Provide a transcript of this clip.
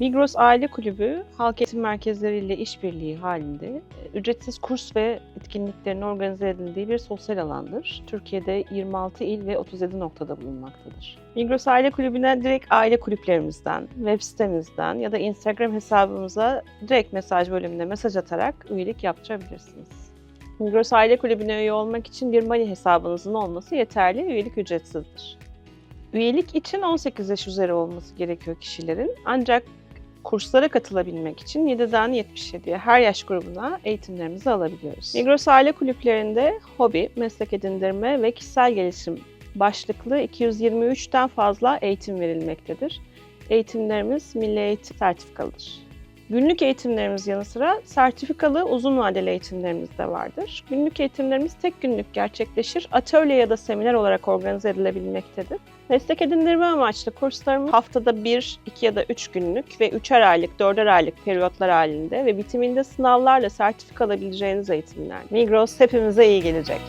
Migros Aile Kulübü halk eğitim merkezleriyle işbirliği halinde e, ücretsiz kurs ve etkinliklerin organize edildiği bir sosyal alandır. Türkiye'de 26 il ve 37 noktada bulunmaktadır. Migros Aile Kulübü'ne direkt aile kulüplerimizden, web sitemizden ya da Instagram hesabımıza direkt mesaj bölümüne mesaj atarak üyelik yaptırabilirsiniz. Migros Aile Kulübü'ne üye olmak için bir Money hesabınızın olması yeterli, üyelik ücretsizdir. Üyelik için 18 yaş üzeri olması gerekiyor kişilerin. Ancak kurslara katılabilmek için 7'den 77'ye her yaş grubuna eğitimlerimizi alabiliyoruz. Migros Aile Kulüplerinde hobi, meslek edindirme ve kişisel gelişim başlıklı 223'ten fazla eğitim verilmektedir. Eğitimlerimiz milli eğitim sertifikalıdır. Günlük eğitimlerimiz yanı sıra sertifikalı uzun vadeli eğitimlerimiz de vardır. Günlük eğitimlerimiz tek günlük gerçekleşir, atölye ya da seminer olarak organize edilebilmektedir. Meslek edindirme amaçlı kurslarımız haftada 1, 2 ya da 3 günlük ve 3'er aylık, 4'er aylık periyotlar halinde ve bitiminde sınavlarla sertifika alabileceğiniz eğitimler. Migros hepimize iyi gelecek.